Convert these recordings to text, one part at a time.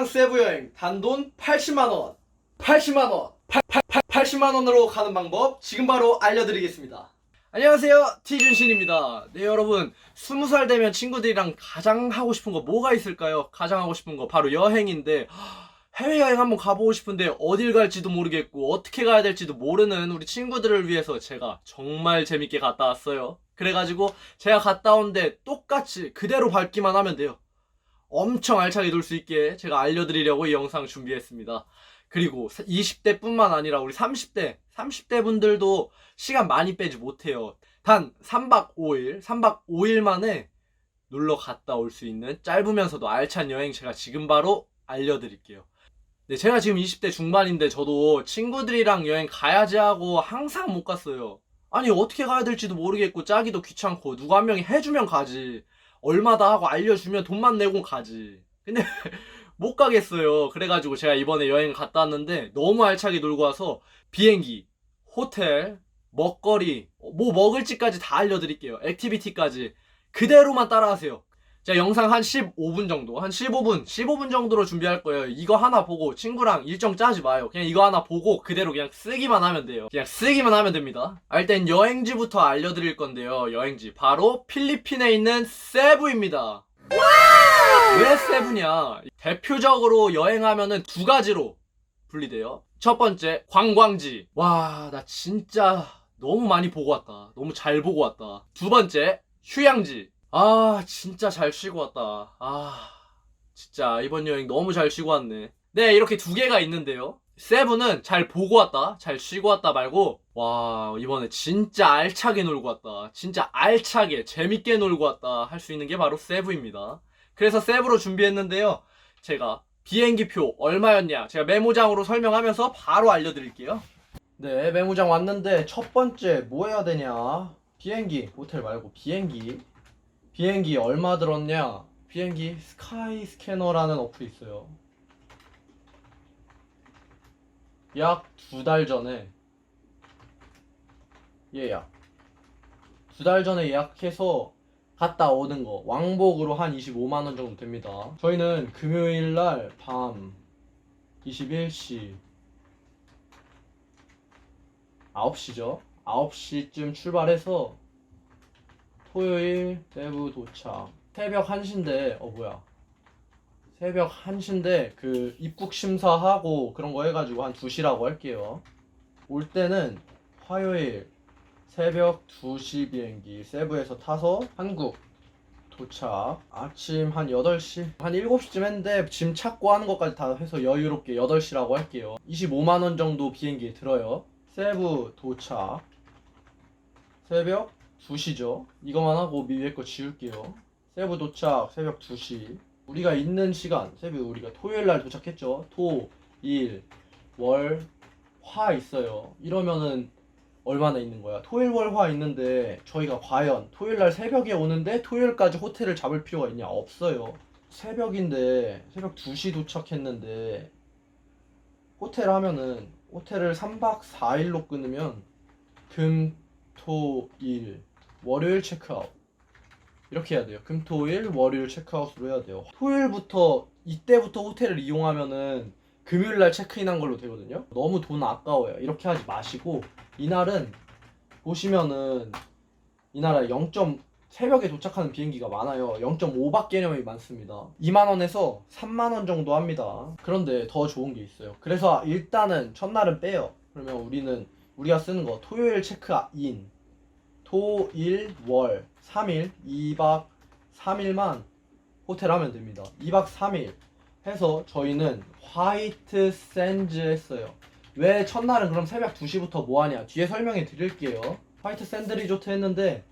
친구들이랑 세부 여행 단돈 80만 원. 80만 원. 8, 8, 8, 80만 원으로 가는 방법 지금 바로 알려드리겠습니다. 안녕하세요. 티준신입니다. 네, 여러분. 20살 되면 친구들이랑 가장 하고 싶은 거 뭐가 있을까요? 가장 하고 싶은 거 바로 여행인데 해외여행 한번 가보고 싶은데 어딜 갈지도 모르겠고 어떻게 가야 될지도 모르는 우리 친구들을 위해서 제가 정말 재밌게 갔다 왔어요. 그래가지고 제가 갔다 온 데 똑같이 그대로 밟기만 하면 돼요. 엄청 알차게 놀수 있게 제가 알려드리려고 이 영상 준비했습니다. 그리고 20대 뿐만 아니라 우리 30대, 30대 분들도 시간 많이 빼지 못해요. 단 3박 5일, 3박 5일 만에 놀러 갔다 올 수 있는 짧으면서도 알찬 여행 제가 지금 바로 알려드릴게요. 네, 제가 지금 20대 중반인데 저도 친구들이랑 여행 가야지 하고 항상 못 갔어요. 아니, 어떻게 가야 될지도 모르겠고 짜기도 귀찮고 누가 한 명이 해주면 가지. 얼마다 하고 알려주면 돈만 내고 가지. 근데 못 가겠어요. 그래가지고 제가 이번에 여행 갔다 왔는데 너무 알차게 놀고 와서 비행기, 호텔, 먹거리, 뭐 먹을지까지 다 알려드릴게요. 액티비티까지 그대로만 따라하세요. 제가 영상 한 15분 정도, 한 15분, 15분 정도로 준비할 거예요. 이거 하나 보고 친구랑 일정 짜지 마요. 그냥 이거 하나 보고 그대로 그냥 쓰기만 하면 돼요. 그냥 쓰기만 하면 됩니다. 아, 일단 여행지부터 알려드릴 건데요. 여행지. 바로 필리핀에 있는 세부입니다. 왜 세부냐? 대표적으로 여행하면은 두 가지로 분리돼요. 첫 번째, 관광지. 와, 나 진짜 너무 많이 보고 왔다. 너무 잘 보고 왔다. 두 번째, 휴양지. 아, 진짜 잘 쉬고 왔다. 아, 진짜 이번 여행 너무 잘 쉬고 왔네. 네, 이렇게 두 개가 있는데요. 세븐은 잘 보고 왔다, 잘 쉬고 왔다 말고, 와, 이번에 진짜 알차게 놀고 왔다. 진짜 알차게, 재밌게 놀고 왔다. 할 수 있는 게 바로 세부입니다. 그래서 세부로 준비했는데요. 제가 비행기표 얼마였냐? 제가 메모장으로 설명하면서 바로 알려드릴게요. 네, 메모장 왔는데 첫 번째 뭐 해야 되냐? 비행기, 호텔 말고 비행기. 비행기 얼마 들었냐? 비행기 스카이 스캐너라는 어플이 있어요. 약 두 달 전에 예약. 두 달 전에 예약해서 갔다 오는 거 왕복으로 한 25만 원 정도 됩니다. 저희는 금요일 날 밤 21시 9시죠. 9시쯤 출발해서 토요일 대부 도착. 새벽 1시인데 어 뭐야? 새벽 1시인데 그 입국 심사하고 그런 거 해가지고 한 2시라고 할게요. 올 때는 화요일 새벽 2시 비행기 세부에서 타서 한국 도착 아침 한 8시 한 7시쯤 했는데 짐 찾고 하는 것까지 다 해서 여유롭게 8시라고 할게요 25만원 정도 비행기에 들어요 세부 도착 새벽 2시죠 이거만 하고 위에 거 지울게요 세부 도착 새벽 2시 우리가 있는 시간 세부 우리가 토요일 날 도착했죠 토, 일, 월, 화 있어요 이러면은 얼마나 있는 거야? 토요일 월 화 있는데 저희가 과연 토요일 날 새벽에 오는데 토요일까지 호텔을 잡을 필요가 있냐? 없어요. 새벽인데 새벽 2시 도착했는데 호텔 하면은 호텔을 3박 4일로 끊으면 금, 토, 일 월요일 체크아웃 이렇게 해야 돼요. 금, 토, 일 월요일 체크아웃으로 해야 돼요. 토요일부터 이때부터 호텔을 이용하면은 금요일 날 체크인한 걸로 되거든요. 너무 돈 아까워요. 이렇게 하지 마시고 이날은 보시면은 이 나라 0. 새벽에 도착하는 비행기가 많아요. 0.5박 개념이 많습니다. 2만 원에서 3만 원 정도 합니다. 그런데 더 좋은 게 있어요. 그래서 일단은 첫날은 빼요. 그러면 우리는 우리가 쓰는 거 토요일 체크인, 토 일 월 3일 2박 3일만 호텔 하면 됩니다. 2박 3일 해서 저희는 화이트 샌즈 했어요. 왜 첫날은 그럼 새벽 2시부터 뭐 하냐? 뒤에 설명해 드릴게요. 화이트 샌드 리조트 했는데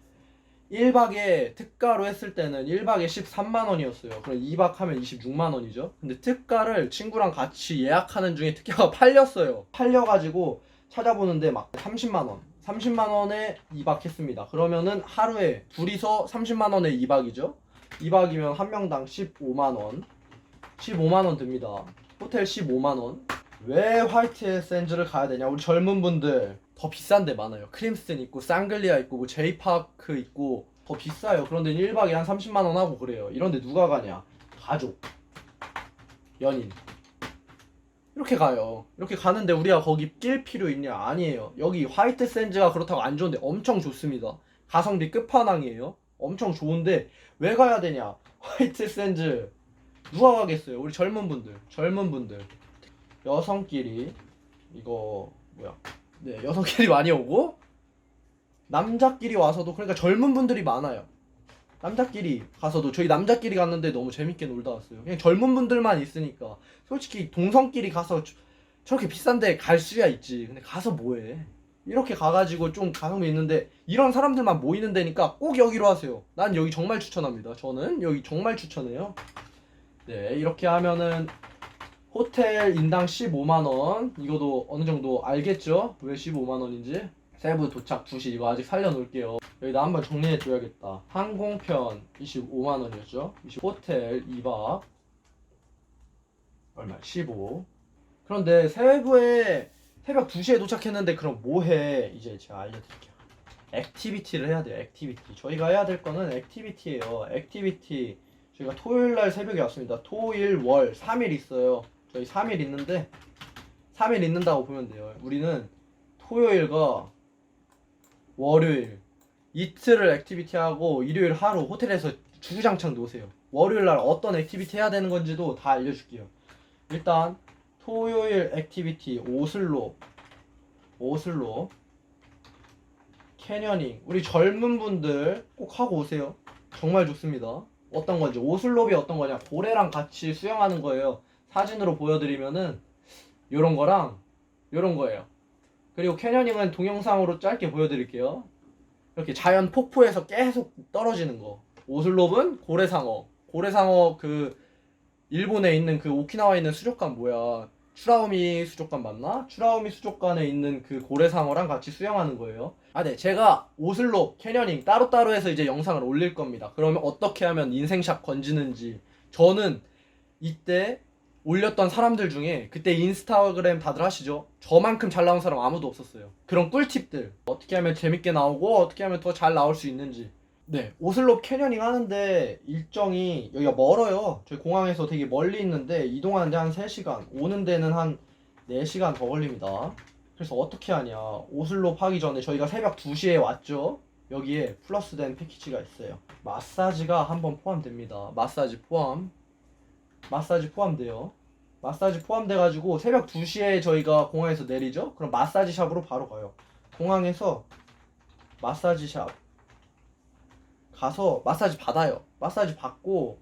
1박에 특가로 했을 때는 1박에 13만 원이었어요. 그럼 2박 하면 26만 원이죠. 근데 특가를 친구랑 같이 예약하는 중에 특가가 팔렸어요. 팔려가지고 찾아보는데 막 30만 원. 30만 원에 2박 했습니다. 그러면은 하루에 둘이서 30만 원에 2박이죠. 2박이면 한 명당 15만 원. 15만 원 듭니다. 호텔 15만 원. 왜 화이트 샌즈를 가야 되냐? 우리 젊은 분들 더 비싼 데 많아요. 크림스튼 있고 쌍글리아 있고 뭐 제이파크 있고 더 비싸요. 그런데 1박에 한 30만 원 하고 그래요. 이런데 누가 가냐? 가족. 연인 이렇게 가요. 이렇게 가는데 우리가 거기 낄 필요 있냐? 아니에요. 여기 화이트 샌즈가 그렇다고 안 좋은데 엄청 좋습니다. 가성비 끝판왕이에요. 엄청 좋은데 왜 가야 되냐? 화이트 샌즈 누가 가겠어요? 우리 젊은 분들, 젊은 분들, 여성끼리 이거 뭐야? 네, 여성끼리 많이 오고 남자끼리 와서도 그러니까 젊은 분들이 많아요. 남자끼리 가서도 저희 남자끼리 갔는데 너무 재밌게 놀다 왔어요. 그냥 젊은 분들만 있으니까 솔직히 동성끼리 가서 저- 저렇게 비싼데 갈 수야 있지. 근데 가서 뭐해? 이렇게 가가지고 좀 가성비 있는데 이런 사람들만 모이는 데니까 꼭 여기로 하세요. 난 여기 정말 추천합니다. 저는 여기 정말 추천해요. 네, 이렇게 하면은 호텔 인당 15만 원. 이거도 어느 정도 알겠죠? 왜 15만 원인지. 세부 도착 2시 이거 아직 살려놓을게요. 여기다 한번 정리해 줘야겠다. 항공편 25만 원이었죠? 20, 호텔 2박 얼마? 15. 그런데 세부에 새벽 2시에 도착했는데 그럼 뭐 해? 이제 제가 알려드릴게요. 액티비티를 해야 돼요. 액티비티. 저희가 해야 될 거는 액티비티예요. 액티비티. 저희가 토요일 날 새벽에 왔습니다. 토일, 월 3일 있어요. 저희 3일 있는데 3일 있는다고 보면 돼요. 우리는 토요일과 월요일 이틀을 액티비티 하고 일요일 하루 호텔에서 주구장창 노세요. 월요일 날 어떤 액티비티 해야 되는 건지도 다 알려줄게요. 일단 토요일 액티비티 오슬로 오슬로 캐녀닝 우리 젊은 분들 꼭 하고 오세요. 정말 좋습니다. 어떤 건지 오슬롭이 어떤 거냐 고래랑 같이 수영하는 거예요. 사진으로 보여드리면은 요런 거랑 요런 거예요. 그리고 캐녀닝은 동영상으로 짧게 보여드릴게요. 이렇게 자연 폭포에서 계속 떨어지는 거. 오슬롭은 고래상어. 고래상어 그 일본에 있는 그 오키나와에 있는 수족관 뭐야? 추라우미 수족관 맞나? 추라우미 수족관에 있는 그 고래상어랑 같이 수영하는 거예요. 아, 네. 제가 오슬롭, 캐녀닝 따로따로 해서 이제 영상을 올릴 겁니다. 그러면 어떻게 하면 인생샷 건지는지. 저는 이때 올렸던 사람들 중에 그때 인스타그램 다들 하시죠? 저만큼 잘 나온 사람 아무도 없었어요. 그런 꿀팁들. 어떻게 하면 재밌게 나오고 어떻게 하면 더 잘 나올 수 있는지. 네, 오슬롭 캐녀닝 하는데 일정이 여기가 멀어요. 저희 공항에서 되게 멀리 있는데 이동하는데 한 3시간, 오는 데는 한 4시간 더 걸립니다. 그래서 어떻게 하냐. 오슬롭 하기 전에 저희가 새벽 2시에 왔죠. 여기에 플러스된 패키지가 있어요. 마사지가 한번 포함됩니다. 마사지 포함. 마사지 포함돼요. 마사지 포함돼가지고 새벽 2시에 저희가 공항에서 내리죠? 그럼 마사지 샵으로 바로 가요. 공항에서 마사지 샵 가서 마사지 받아요. 마사지 받고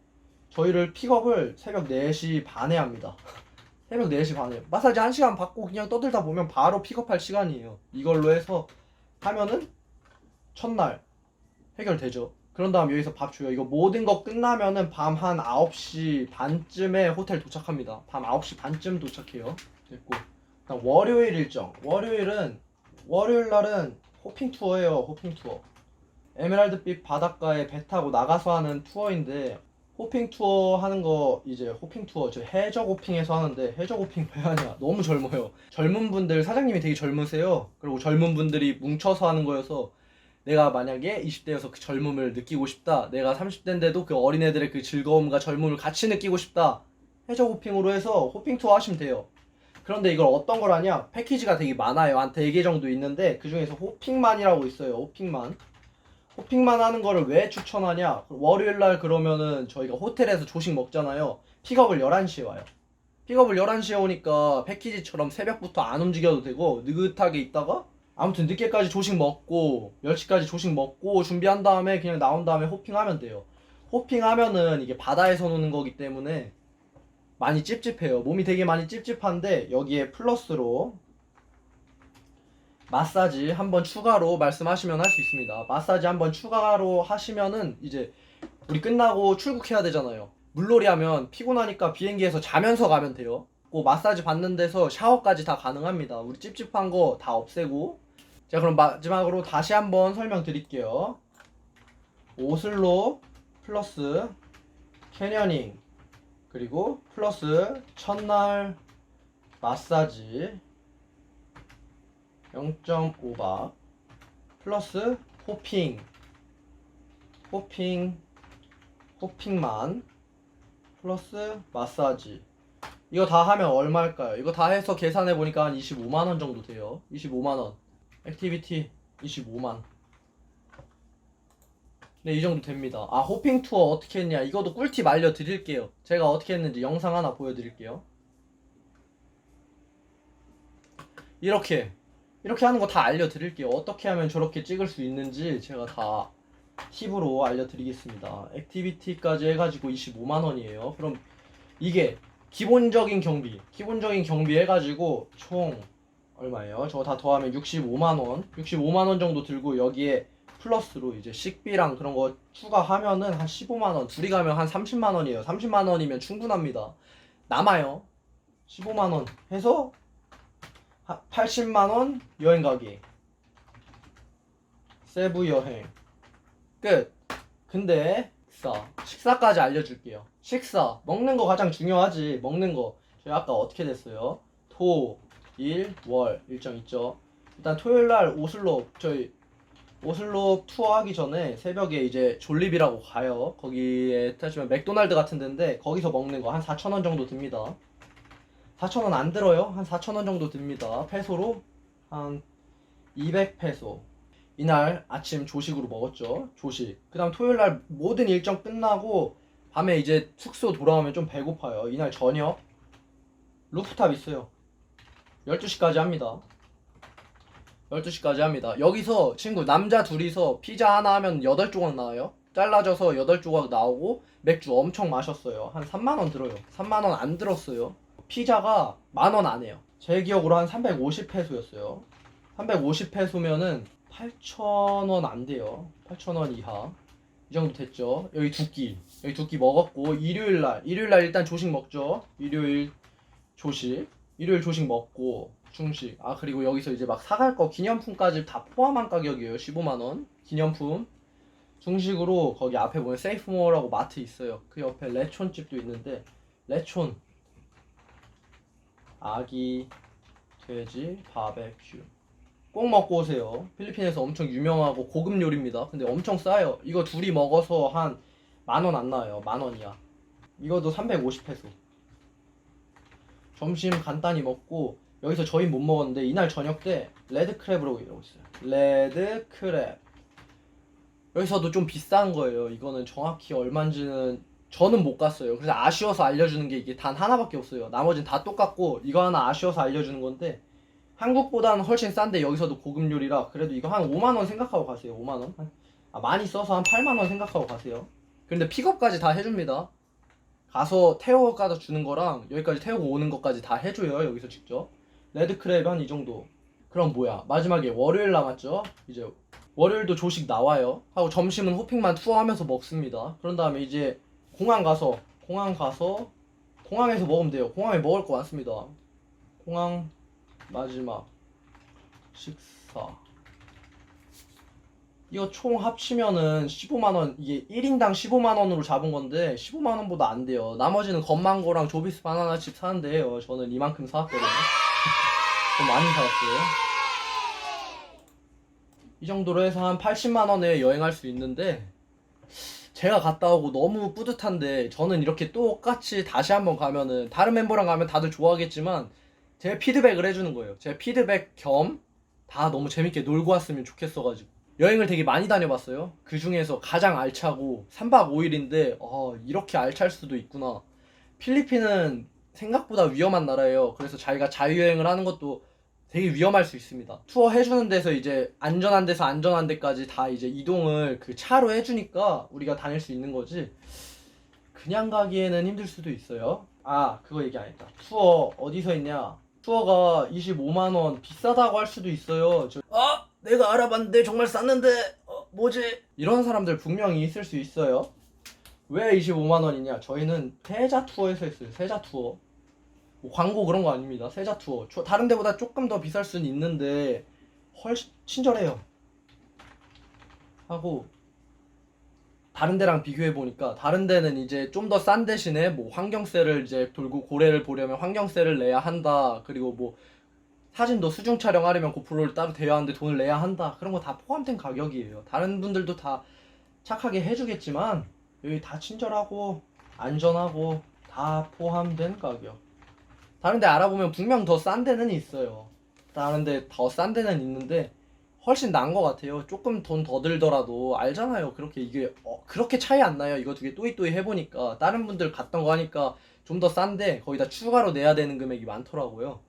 저희를 픽업을 새벽 4시 반에 합니다. 새벽 4시 반에. 마사지 1시간 받고 그냥 떠들다 보면 바로 픽업할 시간이에요. 이걸로 해서 하면은 첫날 해결되죠. 그런 다음 여기서 밥 줘요. 이거 모든 거 끝나면은 밤 한 9시 반쯤에 호텔 도착합니다. 밤 9시 반쯤 도착해요. 됐고. 그다음 월요일 일정. 월요일은 월요일 날은 호핑 투어예요. 호핑 투어. 에메랄드빛 바닷가에 배 타고 나가서 하는 투어인데 호핑 투어 하는 거 이제 호핑 투어 저 해적 호핑에서 하는데 해적 호핑 왜 하냐 너무 젊어요 젊은 분들 사장님이 되게 젊으세요 그리고 젊은 분들이 뭉쳐서 하는 거여서 내가 만약에 20대여서 그 젊음을 느끼고 싶다. 내가 30대인데도 그 어린애들의 그 즐거움과 젊음을 같이 느끼고 싶다. 해적 호핑으로 해서 호핑 투어 하시면 돼요. 그런데 이걸 어떤 걸 하냐? 패키지가 되게 많아요. 한 4개 정도 있는데 그 중에서 호핑만이라고 있어요. 호핑만. 호핑만 하는 거를 왜 추천하냐? 월요일 날 그러면은 저희가 호텔에서 조식 먹잖아요. 픽업을 11시에 와요. 픽업을 11시에 오니까 패키지처럼 새벽부터 안 움직여도 되고 느긋하게 있다가 아무튼 늦게까지 조식 먹고 10시까지 조식 먹고 준비한 다음에 그냥 나온 다음에 호핑하면 돼요. 호핑하면은 이게 바다에서 노는 거기 때문에 많이 찝찝해요. 몸이 되게 많이 찝찝한데 여기에 플러스로 마사지 한번 추가로 말씀하시면 할 수 있습니다. 마사지 한번 추가로 하시면은 이제 우리 끝나고 출국해야 되잖아요. 물놀이 하면 피곤하니까 비행기에서 자면서 가면 돼요. 그 마사지 받는 데서 샤워까지 다 가능합니다. 우리 찝찝한 거 다 없애고. 자, 그럼 마지막으로 다시 한번 설명드릴게요. 오슬로 플러스 캐녀닝 그리고 플러스 첫날 마사지 0.5박 플러스 호핑 호핑 호핑만 플러스 마사지 이거 다 하면 얼마일까요? 이거 다 해서 계산해 보니까 한 25만 원 정도 돼요. 25만 원. 액티비티 25만. 네, 이 정도 됩니다. 아, 호핑 투어 어떻게 했냐? 이것도 꿀팁 알려 드릴게요. 제가 어떻게 했는지 영상 하나 보여 드릴게요. 이렇게 이렇게 하는 거 다 알려 드릴게요. 어떻게 하면 저렇게 찍을 수 있는지 제가 다 팁으로 알려 드리겠습니다. 액티비티까지 해 가지고 25만 원이에요. 그럼 이게 기본적인 경비, 기본적인 경비 해가지고 총 얼마예요? 저거 다 더하면 65만 원, 65만 원 정도 들고 여기에 플러스로 이제 식비랑 그런 거 추가하면은 한 15만 원, 둘이 가면 한 30만 원이에요. 30만 원이면 충분합니다. 남아요. 15만 원 해서 80만 원 여행 가기. 세부 여행 끝. 근데 식사 식사까지 알려줄게요. 식사 먹는 거 가장 중요하지. 먹는 거 저희 아까 어떻게 됐어요? 토, 일, 월 일정 있죠. 일단 토요일 날 오슬로 저희 오슬로 투어하기 전에 새벽에 이제 졸립이라고 가요. 거기에 타시면 맥도날드 같은 데인데 거기서 먹는 거 한 4천 원 정도 듭니다. 4천 원 안 들어요. 한 4천 원 정도 듭니다. 페소로 한 200페소. 이날 아침 조식으로 먹었죠. 조식. 그다음 토요일 날 모든 일정 끝나고 밤에 이제 숙소 돌아오면 좀 배고파요. 이날 저녁 루프탑 있어요. 12시까지 합니다. 12시까지 합니다. 여기서 친구 남자 둘이서 피자 하나 하면 8조각 나와요. 잘라져서 8조각 나오고 맥주 엄청 마셨어요. 한 3만 원 들어요. 3만 원 안 들었어요. 피자가 만원 안 해요. 제 기억으로 한 350페소였어요. 350페소면은 8,000원 안 돼요. 8,000원 이하. 이 정도 됐죠. 여기 두 끼. 여기 두 끼 먹었고 일요일 날 일요일 날 일단 조식 먹죠. 일요일 조식. 일요일 조식 먹고 중식. 아 그리고 여기서 이제 막 사갈 거 기념품까지 다 포함한 가격이에요. 15만 원. 기념품. 중식으로 거기 앞에 보면 세이프모어라고 마트 있어요. 그 옆에 레촌 집도 있는데 레촌 아기 돼지 바베큐 꼭 먹고 오세요. 필리핀에서 엄청 유명하고 고급 요리입니다. 근데 엄청 싸요. 이거 둘이 먹어서 한 만 원 안 나와요. 만 원이야. 이것도 350페소. 점심 간단히 먹고 여기서 저희 못 먹었는데 이날 저녁 때 레드 크랩으로 이러고 있어요. 레드 크랩. 여기서도 좀 비싼 거예요. 이거는 정확히 얼마인지는 저는 못 갔어요. 그래서 아쉬워서 알려주는 게 이게 단 하나밖에 없어요. 나머지는 다 똑같고 이거 하나 아쉬워서 알려주는 건데 한국보다는 훨씬 싼데 여기서도 고급 요리라 그래도 이거 한 5만 원 생각하고 가세요. 5만 원. 한- 아, 많이 써서 한 8만 원 생각하고 가세요. 근데 픽업까지 다 해줍니다. 가서 태워 가다 주는 거랑 여기까지 태우고 오는 것까지 다 해줘요. 여기서 직접. 레드크랩 한 이 정도. 그럼 뭐야? 마지막에 월요일 남았죠? 이제 월요일도 조식 나와요. 하고 점심은 호핑만 투어하면서 먹습니다. 그런 다음에 이제 공항 가서 공항 가서 공항에서 먹으면 돼요. 공항에 먹을 거 많습니다. 공항 마지막 식사. 이거 총 합치면은 15만 원 이게 1인당 15만 원으로 잡은 건데 15만 원보다 안 돼요. 나머지는 건망고랑 조비스 바나나 칩 사는데 요. 저는 이만큼 사왔거든요. 좀 많이 사왔어요. 이 정도로 해서 한 80만 원에 여행할 수 있는데 제가 갔다 오고 너무 뿌듯한데 저는 이렇게 똑같이 다시 한번 가면은 다른 멤버랑 가면 다들 좋아하겠지만 제 피드백을 해주는 거예요. 제 피드백 겸 다 너무 재밌게 놀고 왔으면 좋겠어가지고 여행을 되게 많이 다녀봤어요. 그 중에서 가장 알차고 3박 5일인데 어, 이렇게 알찰 수도 있구나. 필리핀은 생각보다 위험한 나라예요. 그래서 자기가 자유여행을 하는 것도 되게 위험할 수 있습니다. 투어 해주는 데서 이제 안전한 데서 안전한 데까지 다 이제 이동을 그 차로 해주니까 우리가 다닐 수 있는 거지. 그냥 가기에는 힘들 수도 있어요. 아, 그거 얘기 안 했다. 투어 어디서 있냐? 투어가 25만 원 비싸다고 할 수도 있어요. 저, 아, 내가 알아봤는데 정말 쌌는데 어, 뭐지? 이런 사람들 분명히 있을 수 있어요. 왜 25만 원이냐? 저희는 세자 투어에서 했어요. 세자 투어. 뭐 광고 그런 거 아닙니다. 세자 투어. 저- 다른 데보다 조금 더 비쌀 수는 있는데 훨씬 친절해요. 하고 다른 데랑 비교해 보니까 다른 데는 이제 좀 더 싼 대신에 뭐 환경세를 이제 돌고 고래를 보려면 환경세를 내야 한다. 그리고 뭐 사진도 수중 촬영하려면 고프로를 따로 대여하는데 돈을 내야 한다. 그런 거 다 포함된 가격이에요. 다른 분들도 다 착하게 해주겠지만 여기 다 친절하고 안전하고 다 포함된 가격. 다른 데 알아보면 분명 더 싼 데는 있어요. 다른 데 더 싼 데는 있는데 훨씬 나은 것 같아요. 조금 돈 더 들더라도 알잖아요. 그렇게 이게 어, 그렇게 차이 안 나요. 이거 두 개 또이또이 해보니까 다른 분들 갔던 거 하니까 좀 더 싼데 거기다 추가로 내야 되는 금액이 많더라고요.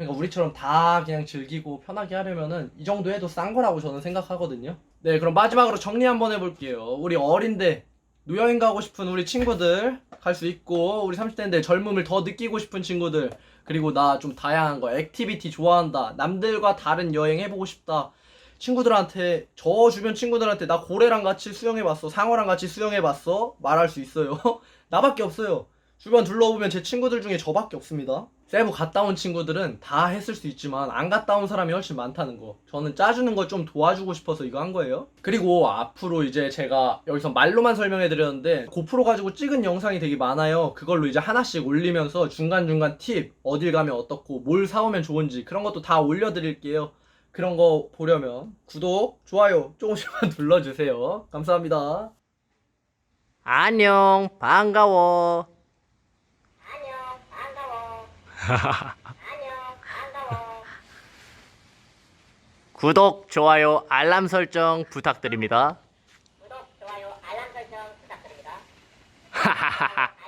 그러니까 우리처럼 다 그냥 즐기고 편하게 하려면은 이 정도 해도 싼 거라고 저는 생각하거든요. 네, 그럼 마지막으로 정리 한번 해볼게요. 우리 어린데 노여행 가고 싶은 우리 친구들 갈 수 있고 우리 30대인데 젊음을 더 느끼고 싶은 친구들 그리고 나 좀 다양한 거 액티비티 좋아한다 남들과 다른 여행 해보고 싶다 친구들한테 저 주변 친구들한테 나 고래랑 같이 수영해봤어 상어랑 같이 수영해봤어 말할 수 있어요 나밖에 없어요 주변 둘러보면 제 친구들 중에 저밖에 없습니다 세부 갔다 온 친구들은 다 했을 수 있지만 안 갔다 온 사람이 훨씬 많다는 거. 저는 짜주는 거좀 도와주고 싶어서 이거 한 거예요. 그리고 앞으로 이제 제가 여기서 말로만 설명해 드렸는데 고프로 가지고 찍은 영상이 되게 많아요. 그걸로 이제 하나씩 올리면서 중간중간 팁 어딜 가면 어떻고 뭘 사오면 좋은지 그런 것도 다 올려 드릴게요. 그런 거 보려면 구독, 좋아요 조금씩만 눌러주세요. 감사합니다. 안녕, 반가워. 구독, 좋아요, 알람 설정 부탁드립니다. 구독, 좋아요, 알람 설정 부탁드립니다.